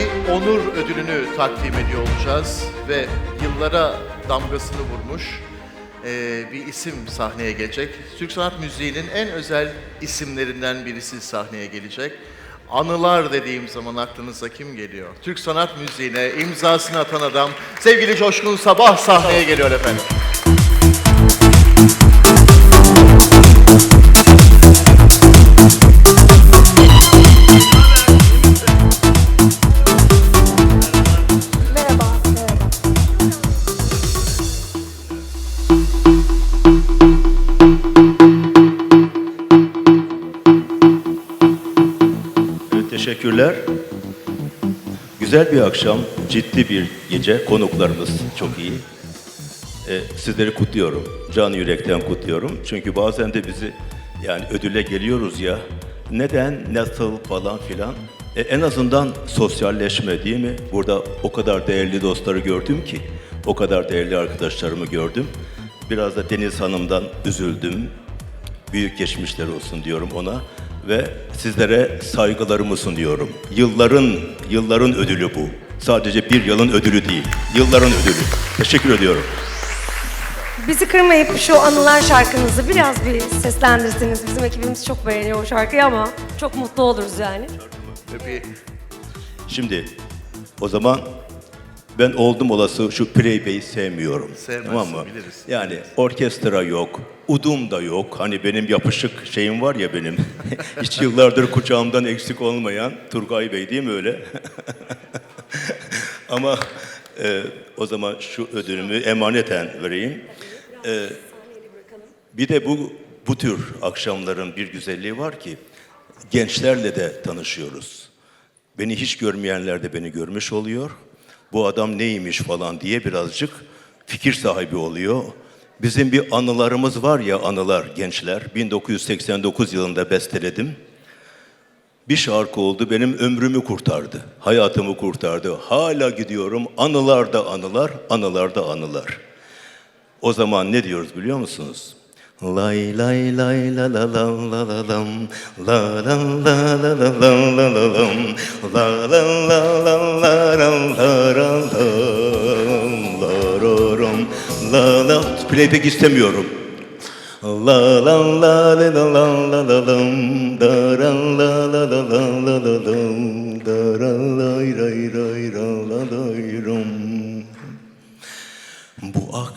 bir onur ödülünü takdim ediyor olacağız ve yıllara damgasını vurmuş eee, bir isim sahneye gelecek. Türk sanat müziğinin en özel isimlerinden birisi sahneye gelecek. Anılar dediğim zaman aklınıza kim geliyor? Türk sanat müziğine imzasını atan adam sevgili Coşkun Sabah sahneye geliyor efendim. Teşekkürler. Güzel bir akşam, ciddi bir gece. Konuklarımız çok iyi. Ee, sizleri kutluyorum. Can yürekten kutluyorum. Çünkü bazen de bizi yani ödüle geliyoruz ya. Neden, nasıl falan filan. E, en azından sosyalleşme değil mi? Burada o kadar değerli dostları gördüm ki. O kadar değerli arkadaşlarımı gördüm. Biraz da Deniz Hanım'dan üzüldüm büyük geçmişler olsun diyorum ona ve sizlere saygılarımı sunuyorum. Yılların, yılların ödülü bu. Sadece bir yılın ödülü değil, yılların ödülü. Teşekkür ediyorum. Bizi kırmayıp şu anılar şarkınızı biraz bir seslendirseniz. Bizim ekibimiz çok beğeniyor o şarkıyı ama çok mutlu oluruz yani. Şimdi o zaman ben oldum olası şu Playbay'i sevmiyorum. Sevmezsin, tamam mı? biliriz. Yani orkestra yok, udum da yok. Hani benim yapışık şeyim var ya benim. Hiç yıllardır kucağımdan eksik olmayan Turgay Bey değil mi öyle? Ama e, o zaman şu ödülümü emaneten vereyim. E, bir de bu bu tür akşamların bir güzelliği var ki gençlerle de tanışıyoruz. Beni hiç görmeyenler de beni görmüş oluyor. Bu adam neymiş falan diye birazcık fikir sahibi oluyor. Bizim bir anılarımız var ya anılar gençler. 1989 yılında besteledim. Bir şarkı oldu benim ömrümü kurtardı. Hayatımı kurtardı. Hala gidiyorum anılar da anılar, anılar da anılar. O zaman ne diyoruz biliyor musunuz? Lay lay lay la la la la la lam la la la la la la la la lam la la la la la la la la ram la la Playback istemiyorum. La la la la la la la la lam da ra la la la la la la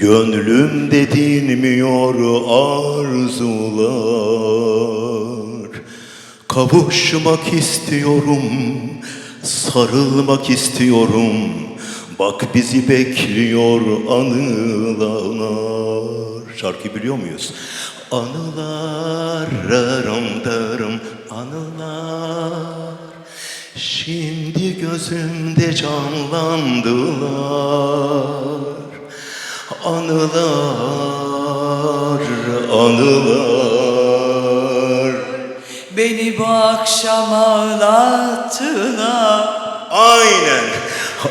Gönlümde dinmiyor arzular. Kavuşmak istiyorum, sarılmak istiyorum. Bak bizi bekliyor anılar Şarkıyı biliyor muyuz? Anılar, rarım darım, anılar. Şimdi gözümde canlandılar Anılar, anılar. Beni bu akşam ağlattılar Aynen.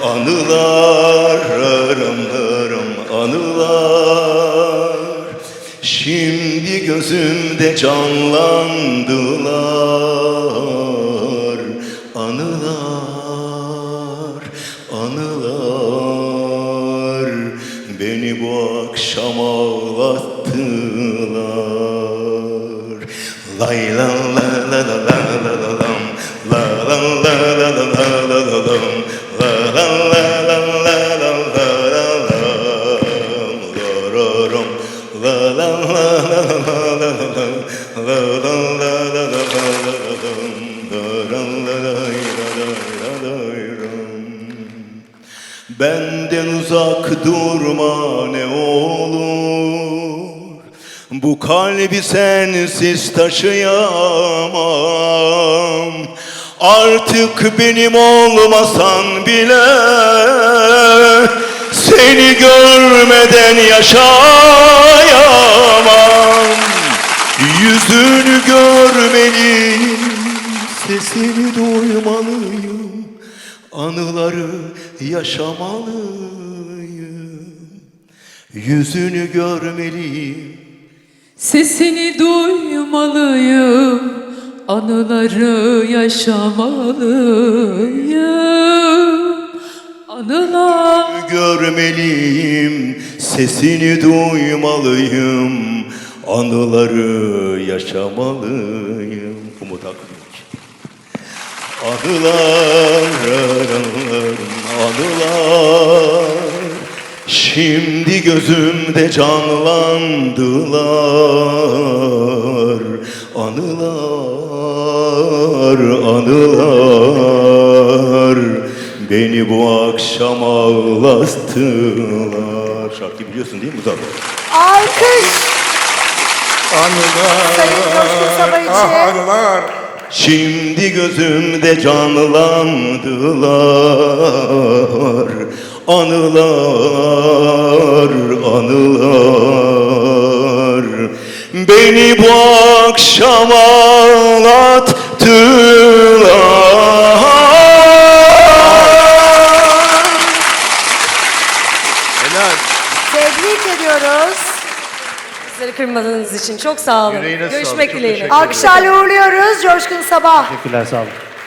Anılar, arımlarım anılar. Şimdi gözümde canlandılar Lay la la la la la la la lam La la la la la la la la lam La la la la la la la la lam La ra ram La la la la la la la la La la la la la la la la lam La ra la la la la la la ram Benden uzak durma ne olur Bu kalbi sensiz taşıyamam. Artık benim olmasan bile Seni görmeden yaşayamam. Yüzünü görmeliyim Sesini duymalıyım Anıları yaşamalıyım. Yüzünü görmeliyim Sesini duymalıyım Anıları yaşamalıyım Anılar görmeliyim, sesini duymalıyım, anıları yaşamalıyım. Umut Akgülük. Anılar, anılar, şimdi gözümde canlandılar. Anılar, anılar, beni bu akşam ağlattılar. Şarkı biliyorsun değil mi Muzaffer? Alkış Sayın Coşkun Sabah için. Şimdi gözümde canlandılar Anılar, anılar. Beni bu akşam ağlattılar Bizleri kırmadığınız için çok sağ olun. Yüreğine sağlık, Görüşmek çok dileğiyle. teşekkür ederim. Alkışlarla uğurluyoruz Coşkun Sabah. Teşekkürler sağ olun.